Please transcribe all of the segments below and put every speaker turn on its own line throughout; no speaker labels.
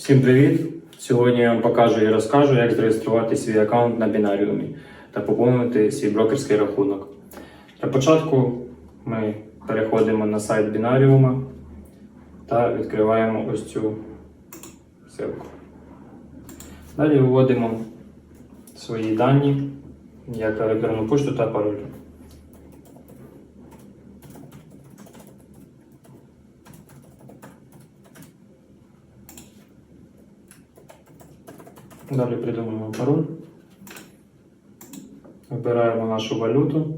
Всім привіт! Сьогодні я вам покажу і розкажу, як зареєструвати свій аккаунт на бінаріумі та поповнити свій брокерський рахунок. Для початку ми переходимо на сайт бінаріума та відкриваємо ось цю ссылку. Далі вводимо свої дані, як електронну пошту та пароль. Далі придумуємо пароль. Вибираємо нашу валюту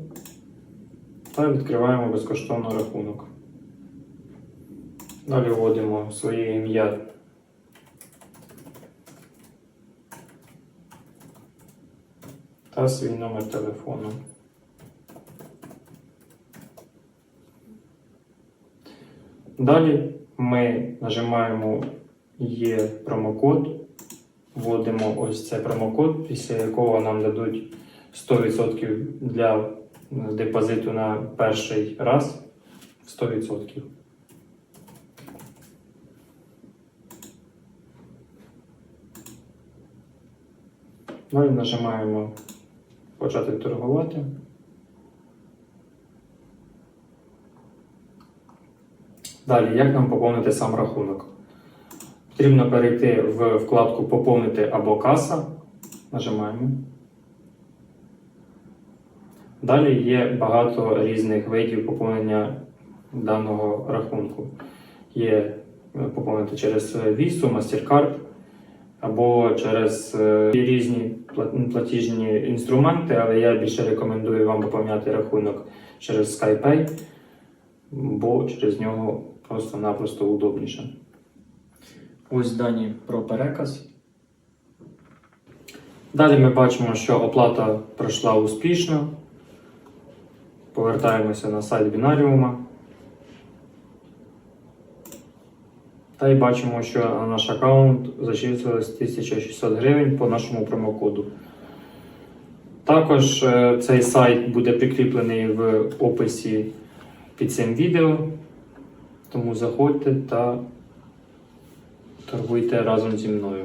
та відкриваємо безкоштовно рахунок. Далі вводимо своє ім'я та свій номер телефону. Далі ми нажимаємо є промокод, вводимо ось цей промокод, після якого нам дадуть 100% для депозиту на перший раз 100%. Далі нажимаємо почати торгувати. Далі, як нам поповнити сам рахунок? Потрібно перейти в вкладку Поповнити або каса. Нажимаємо. Далі є багато різних видів поповнення даного рахунку. Є е, поповнити через Visa, MasterCard або через е, різні платіжні інструменти, але я більше рекомендую вам поповняти рахунок через SkyPay, бо через нього просто-напросто удобніше. Ось дані про переказ. Далі ми бачимо, що оплата пройшла успішно. Повертаємося на сайт бінаріума. Та й бачимо, що на наш аккаунт зачислилось 1600 гривень по нашому промокоду. Також е, цей сайт буде прикріплений в описі під цим відео. Тому заходьте та торгуйте разом зі мною.